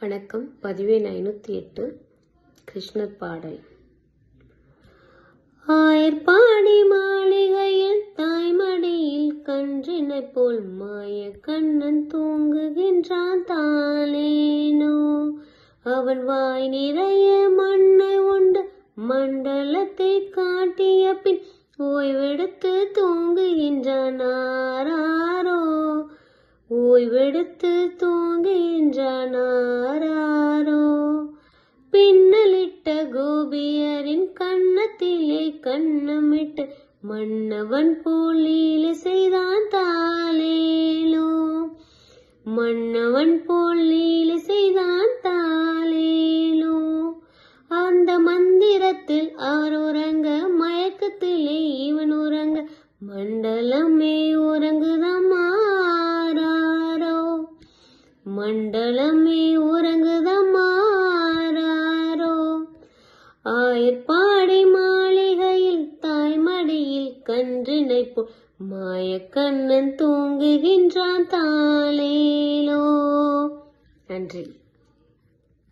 வணக்கம். பதிவேன் ஐநூற்றி எட்டு. கிருஷ்ணர் பாடல். ஆயர்பாடி மாளிகையில் தாய்மடியில் கன்றினை போல் மாய கண்ணன் தூங்குகின்றான் தானேனோ. அவன் வாய் நிறைய மண்ணை உண்டு மண்டலத்தை காட்டிய பின் ஓய்வெடுத்து தூங்குகின்றான். ஆராரோ? ஓய்வெடுத்து தூங்குகின்றான் பின்னலிட்ட கோபியரின் கண்ணத்திலே கண்ணமிட்டு மன்னவன் போல் செய்தான் தாலேலோ மன்னவன் போல் செய்தான் தாலேலோ அந்த மந்திரத்தில் ஆரோ மண்டலமே உறங்குதமாறாரோ ஆயர்பாடி மாளிகையில் தாய்மடியில் கன்றினை போ மாயக்கண்ணன் தூங்குகின்றான் தாளேலோ. நன்றி.